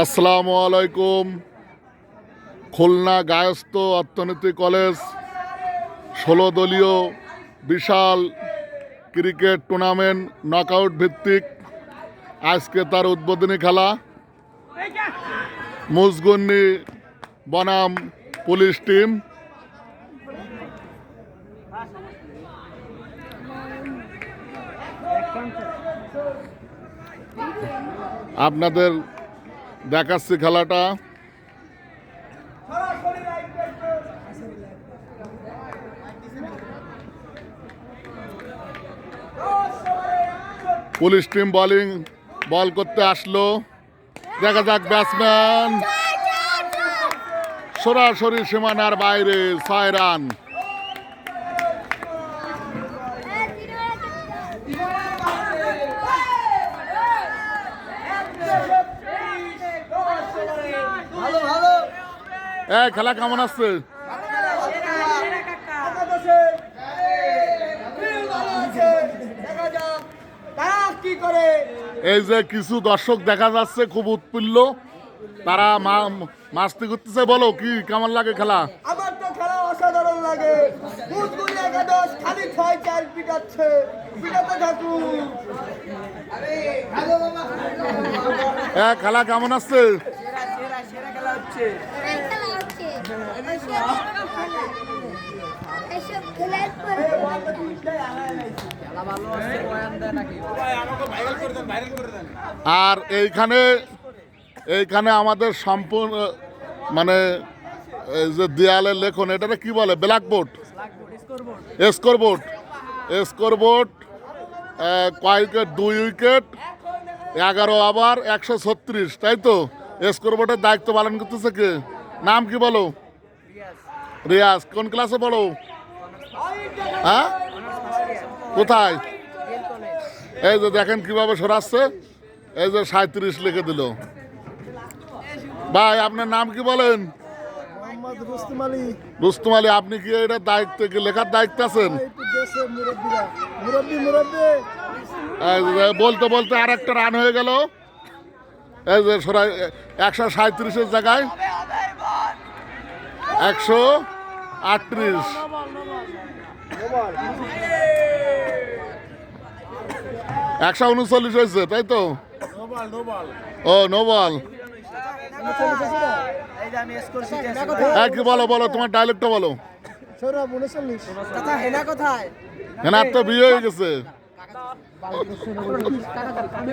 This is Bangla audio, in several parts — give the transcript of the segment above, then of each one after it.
আসসালামু আলাইকুম। খুলনা গায়স্থ অর্থনীতি কলেজ, ষোলো দলীয় বিশাল ক্রিকেট টুর্নামেন্ট নকআউট ভিত্তিক। আজকে তার উদ্বোধনী খেলা মুসগুন্নি বনাম পুলিশ টিম। আপনাদের দেখাচ্ছি খেলাটা। পুলিশ টিম বোলিং বল করতে আসলো। দেখা যাক ব্যাটসম্যান সরাসরি সীমানার বাইরে ছয় রান এ খেলা কেমন করে এই যে কিছু দর্শক দেখা যাচ্ছে, খুব উৎফুল্ল। তারা মাস্তি করতেছে, বলো, কি কেমন লাগে খেলা? আমার তো খেলা অসাধারণ লাগে একাদশ খালি কেমন পরে আর এইখানে এইখানে আমাদের সম্পূর্ণ মানে এই যে দেয়ালে লেখন, এটাকে কি বলে? ব্ল্যাকবোর্ড স্কোরবোর্ড স্কোরবোর্ড কয় উইকেট? দুই উইকেট, এগারো আবার একশো ছত্রিশ, তাই তো? স্কোরবোর্ডের দায়িত্ব পালন করতেছে কে? নাম কি বলো? রিয়াজ কোন ক্লাসে পড়ো? হ্যাঁ? কোথায়? এই যে দেখেন কীভাবে সরাচ্ছে এই যে সাঁত্রিশ লিখে দিল। ভাই আপনার নাম কি বলেন? মোহাম্মদ রুস্তম আলী। আপনি কি এটা দায়িত্ব কি লেখার দায়িত্ব আছেন? বলতে বলতে আর একটা রান হয়ে গেল। এই যে সরাই একশো সাঁত্রিশের জায়গায় একশো আটত্রিশ একশো উনচল্লিশ হয়েছে তাই তো ও নোবাল বল হ্যাঁ বলো তোমার ডায়লগটা বলো সৌরভ উনচল্লিশ চাচা হেনা কোথায় হ্যাঁ তো বিয়ে হয়ে গেছে আমি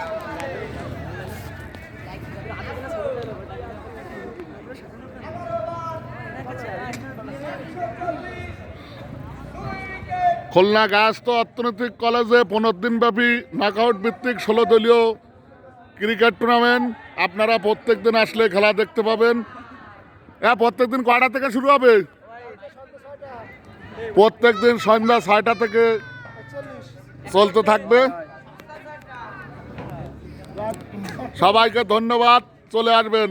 খুলনা গায়স্ত অর্থনৈতিক কলেজে পনেরো দিনব্যাপী নকআউট ভিত্তিক ষোলো দলীয় ক্রিকেট টুর্নামেন্ট আপনারা প্রত্যেক দিন আসলে খেলা দেখতে পাবেন। হ্যাঁ প্রত্যেক দিন কয়টা থেকে শুরু হবে? প্রত্যেক দিন সন্ধ্যা ছয়টা থেকে চলতে থাকবে। সবাইকে ধন্যবাদ। চলে আসবেন।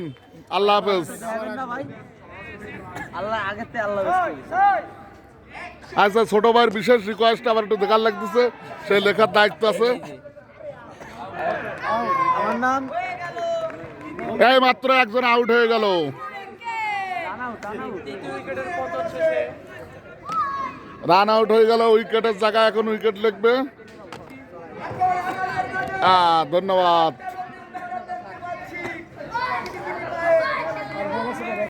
আল্লাহ হাফেজ। আল্লাহ আচ্ছা ছোট ভাইয়ের বিশেষ রিকোয়েস্ট আবার একটু দেখার লাগতেছে সেই লেখার দায়িত্ব আছে। আমার নাম? এই মাত্র একজন আউট হয়ে গেল। রান আউট হয়ে গেল উইকেটের জায়গায় এখন উইকেট লিখবে। হ্যাঁ ধন্যবাদ।